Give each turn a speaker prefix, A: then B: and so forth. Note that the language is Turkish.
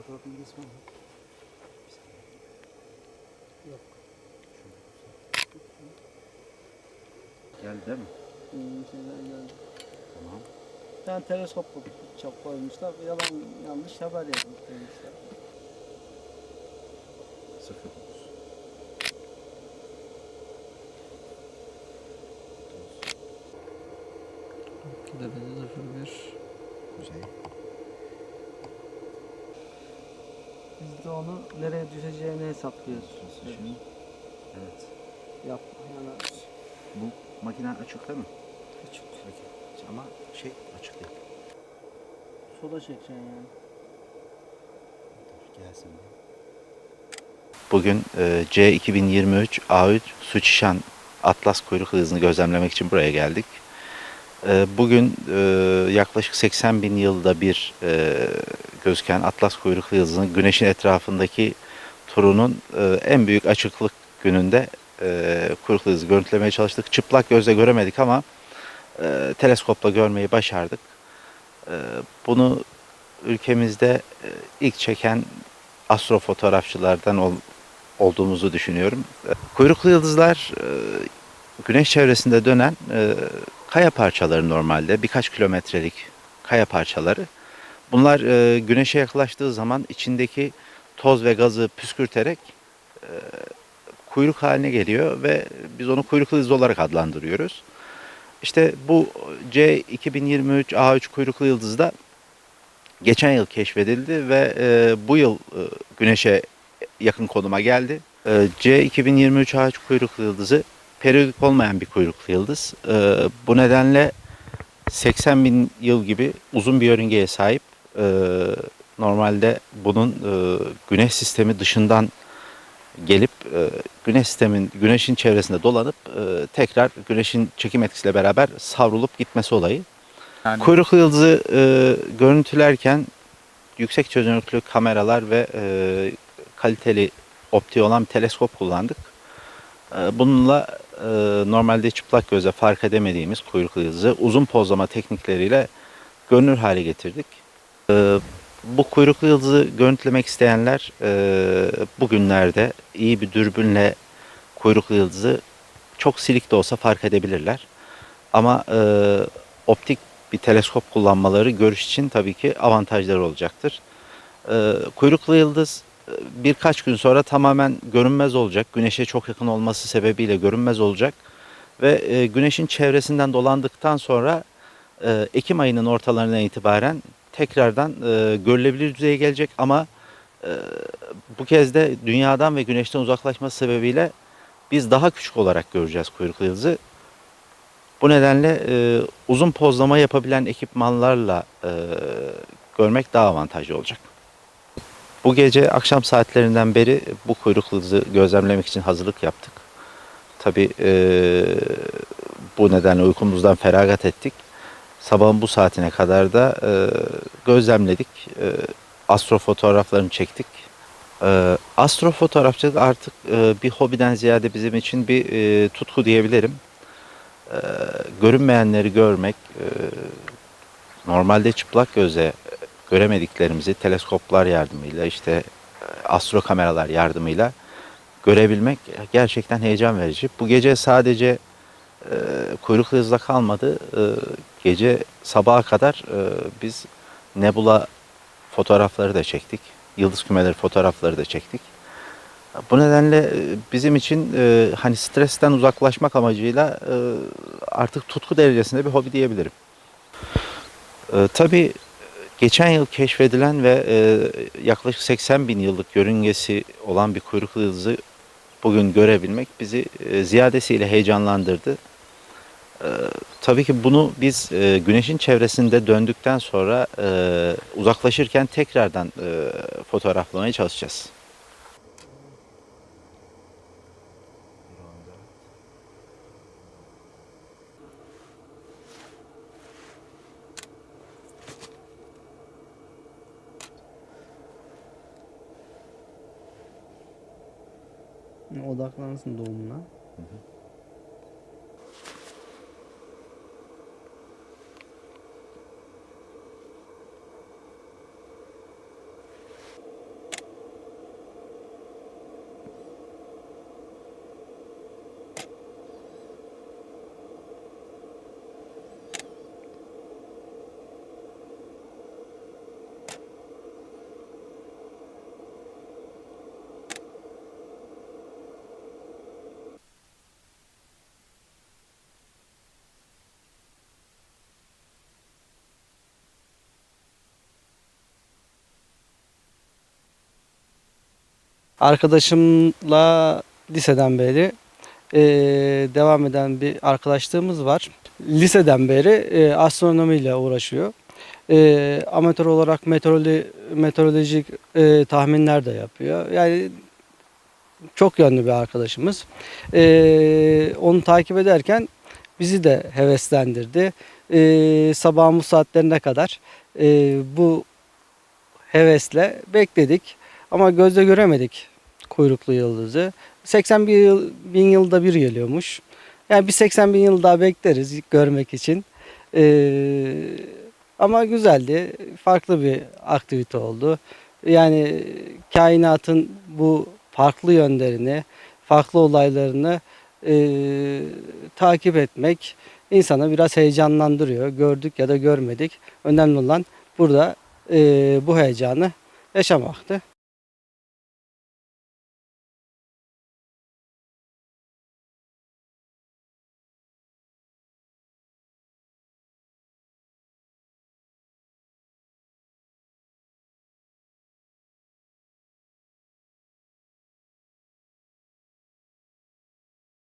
A: Fotoğraf bilgisi var mı?
B: Yok.
A: Geldi değil mi?
B: Hmm, şeyler geldi.
A: Tamam.
B: Bir tane teleskop çok koymuşlar. Yalan yanlış haber yazmış demişler.
A: 09.
B: Tepede 01.
A: Güzel.
B: Biz de onu nereye düşeceğini hesaplıyoruz.
A: Şimdi. Evet.
B: Yap. Yani
A: Bu makine açık değil mi?
B: küçük.
A: Peki. Ama şey açık değil.
B: Soda çekeceksin yani.
A: Gelsin. Bugün e, C2023 A3 Suçişan Atlas kuyruk hızını gözlemlemek için buraya geldik. E, bugün e, yaklaşık 80 bin yılda bir e, gözüken Atlas kuyruk hızının Güneş'in etrafındaki turunun e, en büyük açıklık gününde e, kuyruk hızı görüntülemeye çalıştık. Çıplak gözle göremedik ama teleskopla görmeyi başardık. Bunu ülkemizde ilk çeken astrofotoğrafçılardan ol, olduğumuzu düşünüyorum. Kuyruklu yıldızlar güneş çevresinde dönen kaya parçaları normalde birkaç kilometrelik kaya parçaları. Bunlar e, güneşe yaklaştığı zaman içindeki toz ve gazı püskürterek e, kuyruk haline geliyor ve biz onu kuyruklu yıldız olarak adlandırıyoruz. İşte bu C2023 A3 kuyruklu yıldız da geçen yıl keşfedildi ve e, bu yıl e, Güneş'e yakın konuma geldi. E, C2023 A3 kuyruklu yıldızı periyodik olmayan bir kuyruklu yıldız. E, bu nedenle 80 bin yıl gibi uzun bir yörüngeye sahip. E, normalde bunun e, Güneş sistemi dışından gelip e, Güneş sistemin Güneş'in çevresinde dolanıp e, tekrar Güneş'in çekim etkisiyle beraber savrulup gitmesi olayı.
C: Yani
A: Kuyruklu yıldızı e, görüntülerken yüksek çözünürlüklü kameralar ve e, kaliteli optiği olan bir teleskop kullandık. E, bununla e, normalde çıplak göze fark edemediğimiz kuyruklu yıldızı uzun pozlama teknikleriyle görünür hale getirdik. E, bu kuyruklu yıldızı görüntülemek isteyenler e, bugünlerde iyi bir dürbünle kuyruklu yıldızı çok silik de olsa fark edebilirler. Ama e, optik bir teleskop kullanmaları görüş için tabii ki avantajları olacaktır. Ee, kuyruklu yıldız e, birkaç gün sonra tamamen görünmez olacak. Güneşe çok yakın olması sebebiyle görünmez olacak. Ve e, güneşin çevresinden dolandıktan sonra e, Ekim ayının ortalarına itibaren tekrardan e, görülebilir düzeye gelecek ama e, bu kez de dünyadan ve güneşten uzaklaşması sebebiyle biz daha küçük olarak göreceğiz kuyruklu yıldızı. Bu nedenle e, uzun pozlama yapabilen ekipmanlarla e, görmek daha avantajlı olacak. Bu gece akşam saatlerinden beri bu kuyruklu yıldızı gözlemlemek için hazırlık yaptık. Tabi bu nedenle uykumuzdan feragat ettik. Sabahın bu saatine kadar da e, gözlemledik. E, astrofotoğraflarını çektik. E, astrofotoğrafçılık artık e, bir hobiden ziyade bizim için bir e, tutku diyebilirim e, görünmeyenleri görmek, e, normalde çıplak göze göremediklerimizi teleskoplar yardımıyla, işte e, astro kameralar yardımıyla görebilmek gerçekten heyecan verici. Bu gece sadece e, kuyruklu hızla kalmadı. E, gece sabaha kadar e, biz nebula fotoğrafları da çektik. Yıldız kümeleri fotoğrafları da çektik. Bu nedenle e, bizim için e, hani stresten uzaklaşmak amacıyla e, artık tutku derecesinde bir hobi diyebilirim. E, tabii geçen yıl keşfedilen ve e, yaklaşık 80 bin yıllık yörüngesi olan bir kuyruklu yıldızı bugün görebilmek bizi e, ziyadesiyle heyecanlandırdı. E, tabii ki bunu biz e, güneşin çevresinde döndükten sonra e, uzaklaşırken tekrardan e, fotoğraflamaya çalışacağız.
B: Odaklansın doğumuna.
C: Arkadaşımla liseden beri e, devam eden bir arkadaşlığımız var. Liseden beri e, astronomiyle uğraşıyor. E, amatör olarak meteorolo- meteorolojik e, tahminler de yapıyor. Yani çok yönlü bir arkadaşımız. E, onu takip ederken bizi de heveslendirdi. E, sabahın bu saatlerine kadar e, bu hevesle bekledik. Ama gözle göremedik kuyruklu yıldızı. 81 yıl, bin yılda bir geliyormuş. Yani bir 80 bin yıl daha bekleriz görmek için. Ee, ama güzeldi. Farklı bir aktivite oldu. Yani kainatın bu farklı yönlerini, farklı olaylarını e, takip etmek insanı biraz heyecanlandırıyor. Gördük ya da görmedik. Önemli olan burada e, bu heyecanı yaşamaktı.